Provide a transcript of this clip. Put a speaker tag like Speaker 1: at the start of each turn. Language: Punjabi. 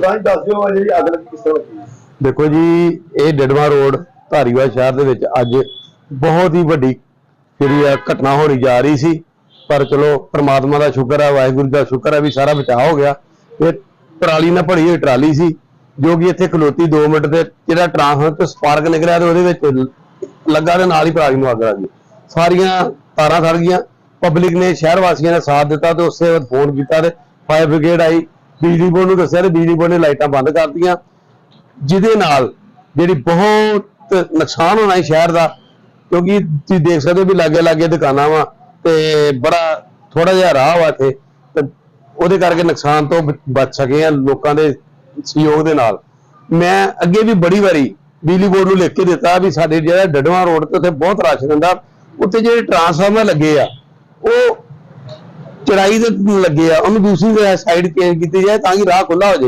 Speaker 1: ਪ੍ਰਧਾਨ ਜੀ ਦੱਸ ਦਿਓ ਜਿਹੜੀ ਅੱਗ ਲੱਗੀ ਕਿਸ ਤਰ੍ਹਾਂ ਲੱਗੀ।
Speaker 2: ਦੇਖੋ ਜੀ, ਇਹ ਡਡਵਾ ਰੋਡ ਧਾਰੀਵਾਲ ਸ਼ਹਿਰ ਦੇ ਵਿੱਚ ਅੱਜ ਬਹੁਤ ਹੀ ਵੱਡੀ ਜਿਹੜੀ ਆ ਘਟਨਾ ਹੋਣੀ ਜਾ ਰਹੀ ਸੀ। ਪਰ ਚਲੋ, ਪ੍ਰਮਾਤਮਾ ਦਾ ਸ਼ੁਕਰ ਹੈ ਵਾਹਿਗੁਰੂ ਦਾ ਸ਼ੁਕਰ ਹੈ ਵੀ ਸਾਰਾ ਬਚਾਅ ਹੋ ਗਿਆ। ਇਹ ਟਰਾਲੀ ਨਾਲ ਭਰੀ ਹੋਈ ਟਰਾਲੀ ਸੀ, ਜੋ ਕਿ ਇੱਥੇ ਖਲੋਤੀ 2 ਮਿੰਟ ਤੇ ਜਿਹੜਾ ਟਰਾਂਸਫਰ ਤੇ ਸਪਾਰਕ ਨਿਕਲਿਆ ਤੇ ਉਹਦੇ ਵਿੱਚ ਲੱਗਾ ਤੇ ਨਾਲ ਹੀ ਟਰਾਲੀ ਨੂੰ ਅੱਗ ਲੱਗ ਗਈ। ਸਾਰੀਆਂ ਤਾਰਾਂ ਸੜ ਗਈਆਂ। ਪਬਲਿਕ ਨੇ ਸ਼ਹਿਰ ਵਾਸੀਆਂ ਨੇ ਸਾਥ ਦਿੱਤਾ ਤੇ ਉਸੇ ਵਕਤ ਫੋਨ ਕੀਤਾ ਤੇ ਫਾਇਰ ਬ੍ਰਿਗੇਡ ਆਈ। ਬਿਜਲੀ ਬੋਰਡ ਨੂੰ ਦੱਸਿਆ ਤੇ ਬਿਜਲੀ ਬੋਰਡ ਨੇ ਲਾਈਟਾਂ ਬੰਦ ਕਰਤੀਆਂ। ਜਿਹਦੇ ਨਾਲ ਜਿਹੜੀ ਬਹੁਤ ਨੁਕਸਾਨ ਹੋਣਾ ਹੈ ਸ਼ਹਿਰ ਦਾ, ਕਿਉਂਕਿ ਤੁਸੀਂ ਦੇਖ ਸਕਦੇ ਵੀ ਲਾਗੇ ਲਾਗੇ ਦੁਕਾਨਾਂ ਵਾ ਤੇ ਬੜਾ ਥੋੜਾ ਜਿਹਾ ਰਾਹ ਵਾ ਇੱਥੇ, ਤੇ ਉਹਦੇ ਕਰਕੇ ਨੁਕਸਾਨ ਤੋਂ ਬਚ ਸਕੇ ਆ ਲੋਕਾਂ ਦੇ ਸਹਿਯੋਗ ਦੇ ਨਾਲ। ਮੈਂ ਅੱਗੇ ਵੀ ਬੜੀ ਵਾਰੀ ਬਿਜਲੀ ਬੋਰਡ ਨੂੰ ਲਿਖ ਕੇ ਦਿੱਤਾ ਵੀ ਸਾਡੇ ਜਿਹੜਾ ਡਡਵਾ ਰੋਡ ਤੇ ਉੱਥੇ ਬਹੁਤ ਰਸ਼ ਰਹਿੰਦਾ, ਉੱਥੇ ਜਿਹੜੇ ਟਰਾਂਸਫਾਰਮਰ ਲੱਗੇ ਆ, ਉਹ ਚੜਾਈ ਦੇ ਲੱਗੇ ਆ, ਉਹਨੂੰ ਦੂਸਰੀ ਸਾਈਡ ਚੇਂਜ ਕੀਤੀ ਜਾਏ ਤਾਂ ਕਿ ਰਾਹ ਖੁੱਲਾ ਹੋ ਜਾਏ।